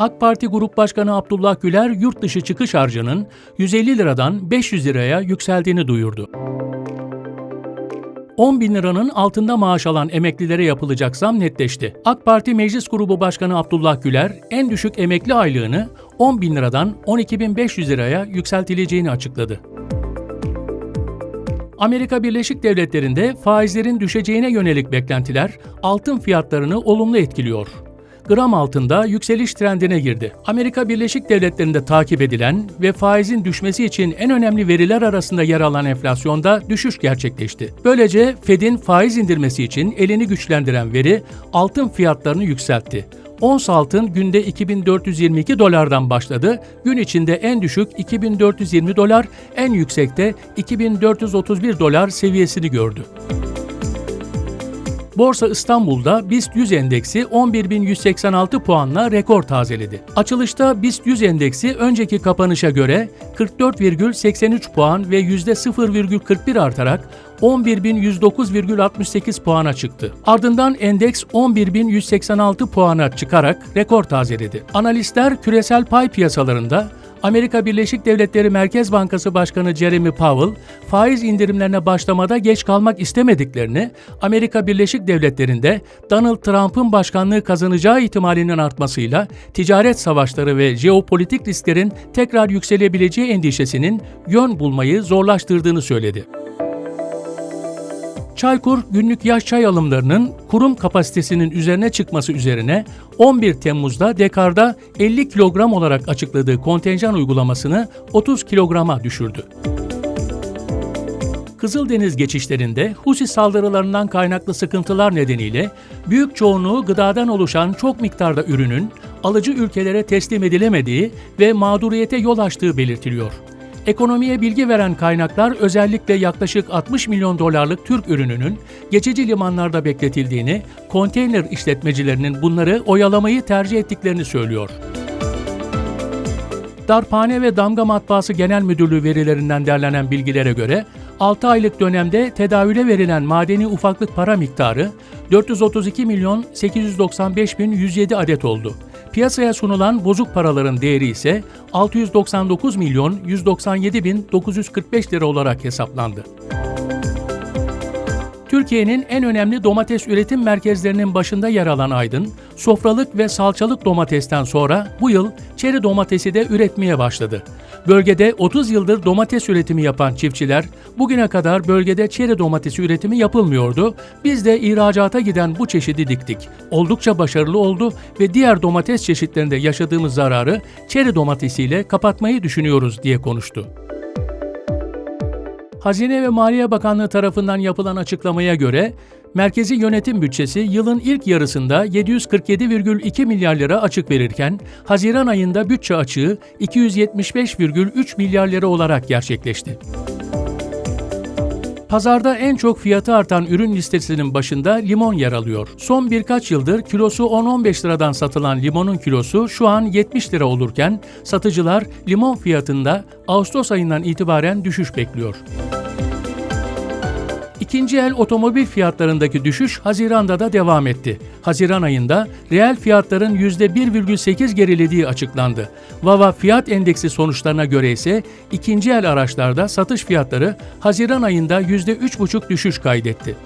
AK Parti Grup Başkanı Abdullah Güler yurt dışı çıkış harcının 150 liradan 500 liraya yükseldiğini duyurdu. 10 bin liranın altında maaş alan emeklilere yapılacak zam netleşti. AK Parti Meclis Grubu Başkanı Abdullah Güler, en düşük emekli aylığını 10 bin liradan 12.500 liraya yükseltileceğini açıkladı. Amerika Birleşik Devletleri'nde faizlerin düşeceğine yönelik beklentiler altın fiyatlarını olumlu etkiliyor. Gram altında yükseliş trendine girdi. Amerika Birleşik Devletleri'nde takip edilen ve faizin düşmesi için en önemli veriler arasında yer alan enflasyonda düşüş gerçekleşti. Böylece Fed'in faiz indirmesi için elini güçlendiren veri altın fiyatlarını yükseltti. Ons altın günde 2422 dolardan başladı. Gün içinde en düşük 2420 dolar, en yüksekte 2431 dolar seviyesini gördü. Borsa İstanbul'da BIST 100 endeksi 11.186 puanla rekor tazeledi. Açılışta BIST 100 endeksi önceki kapanışa göre 44,83 puan ve %0,41 artarak 11.109,68 puana çıktı. Ardından endeks 11.186 puana çıkarak rekor tazeledi. Analistler küresel pay piyasalarında Amerika Birleşik Devletleri Merkez Bankası Başkanı Jeremy Powell, faiz indirimlerine başlamada geç kalmak istemediklerini, Amerika Birleşik Devletleri'nde Donald Trump'ın başkanlığı kazanacağı ihtimalinin artmasıyla ticaret savaşları ve jeopolitik risklerin tekrar yükselebileceği endişesinin yön bulmayı zorlaştırdığını söyledi. Çaykur günlük yaş çay alımlarının kurum kapasitesinin üzerine çıkması üzerine 11 Temmuz'da Dekar'da 50 kilogram olarak açıkladığı kontenjan uygulamasını 30 kilograma düşürdü. Kızıldeniz geçişlerinde Husi saldırılarından kaynaklı sıkıntılar nedeniyle büyük çoğunluğu gıdadan oluşan çok miktarda ürünün alıcı ülkelere teslim edilemediği ve mağduriyete yol açtığı belirtiliyor. Ekonomiye bilgi veren kaynaklar özellikle yaklaşık 60 milyon dolarlık Türk ürününün geçici limanlarda bekletildiğini, konteyner işletmecilerinin bunları oyalamayı tercih ettiklerini söylüyor. Darphane ve Damga Matbaası Genel Müdürlüğü verilerinden derlenen bilgilere göre 6 aylık dönemde tedavüle verilen madeni ufaklık para miktarı 432 milyon 895 bin 107 adet oldu. Piyasaya sunulan bozuk paraların değeri ise 699 milyon 197 bin 945 lira olarak hesaplandı. Türkiye'nin en önemli domates üretim merkezlerinin başında yer alan Aydın, sofralık ve salçalık domatesten sonra bu yıl çeri domatesi de üretmeye başladı. Bölgede 30 yıldır domates üretimi yapan çiftçiler, bugüne kadar bölgede çeri domatesi üretimi yapılmıyordu. Biz de ihracata giden bu çeşidi diktik. Oldukça başarılı oldu ve diğer domates çeşitlerinde yaşadığımız zararı çeri domatesiyle kapatmayı düşünüyoruz diye konuştu. Hazine ve Maliye Bakanlığı tarafından yapılan açıklamaya göre merkezi yönetim bütçesi yılın ilk yarısında 747,2 milyar lira açık verirken Haziran ayında bütçe açığı 275,3 milyar lira olarak gerçekleşti. Pazarda en çok fiyatı artan ürün listesinin başında limon yer alıyor. Son birkaç yıldır kilosu 10-15 liradan satılan limonun kilosu şu an 70 lira olurken satıcılar limon fiyatında Ağustos ayından itibaren düşüş bekliyor. İkinci el otomobil fiyatlarındaki düşüş Haziran'da da devam etti. Haziran ayında reel fiyatların %1,8 gerilediği açıklandı. Vava Fiyat Endeksi sonuçlarına göre ise ikinci el araçlarda satış fiyatları Haziran ayında %3,5 düşüş kaydetti.